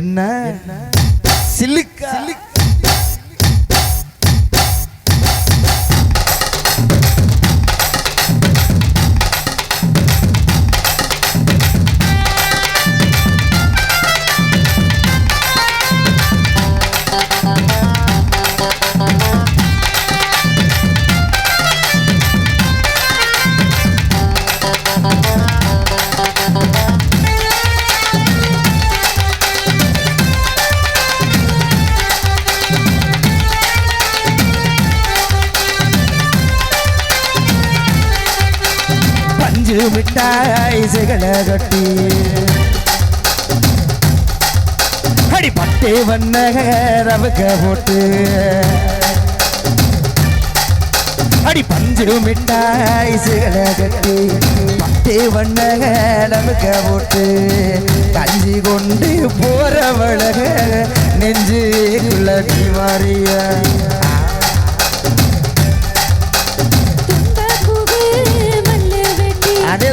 என்ன? சில்லுக்கா? பஞ்சு மிட்டாய் சிகட கட்டி. அடிப்பட்டே பட்டே ரவுக்க போட்டு. அடி பஞ்சு மிட்டாய் சிகட கட்டி. பட்டே வண்ணக நமக்க போட்டு. கஞ்சி கொண்டு போறவளக நெஞ்சுக்குள்ள நீ மாறிய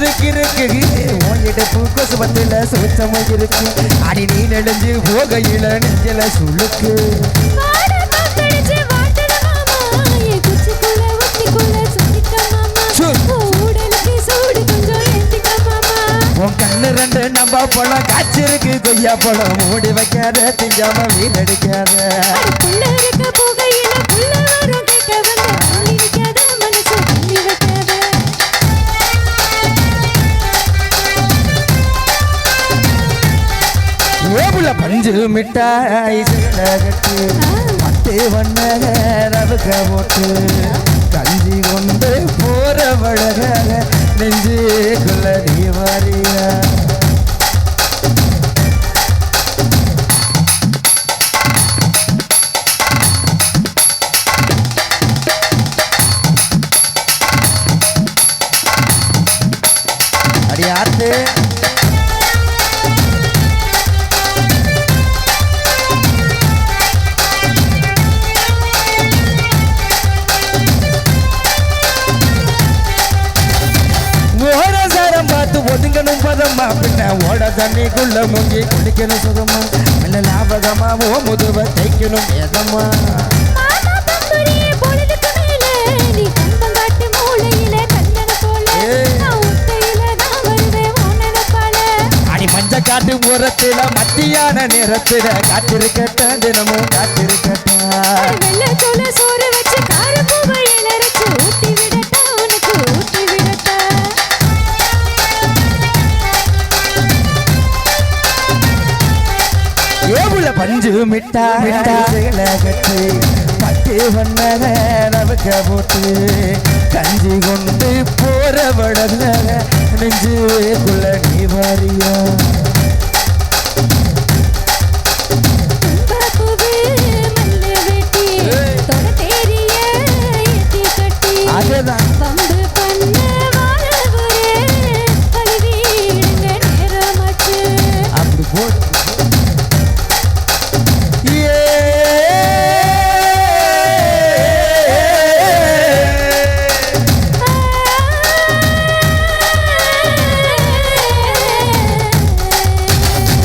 சுத்துருக்கு இருக்கு உன்கிட்ட பூக்கோசு பத்தில சுத்தமா இருக்கு. அடி நீ நெடுஞ்சு போகையில நெஞ்சல சுளுக்கு. உன் கண்ணு ரெண்டு நம்ப பழம் காய்ச்சிருக்கு. கொய்யா பழம் மூடி வைக்காத திஞ்சாம வீடடிக்காத ஓபுல பஞ்சு மிட்டாய் கட்டு பட்டு வண்ண ரவுக்க போட்டு. கஞ்சி கொண்டு போற வழக நெஞ்சுக்குள்ள நீ பதமா பின்ன ஓட தண்ணிக்குள்ள முங்கி குடிக்கணும் சுகமா. நல்ல லாபகமா ஓ முதுவ தைக்கணும் வேதமா. மாமா பம்பரியே பொழுதுக்கு மேல நீ கம்பங்காட்டு மூலையில கண்டன போல. ஏய். நான் உத்தையில நான் வருவேன் உன் நினைப்பால. அடி மஞ்ச காட்டு உரத்தில மத்தியான நேரத்தில காத்திருக்கட்ட தினமும் காத்திருக்கட்ட சோறு வச்சு கார பஞ்சு மிட்டா மிட்டாய்களை கட்டி பட்டு போட்டு. கஞ்சி கொண்டு போற வடங்க நெஞ்சுக்குள்ள நீ வாரியா.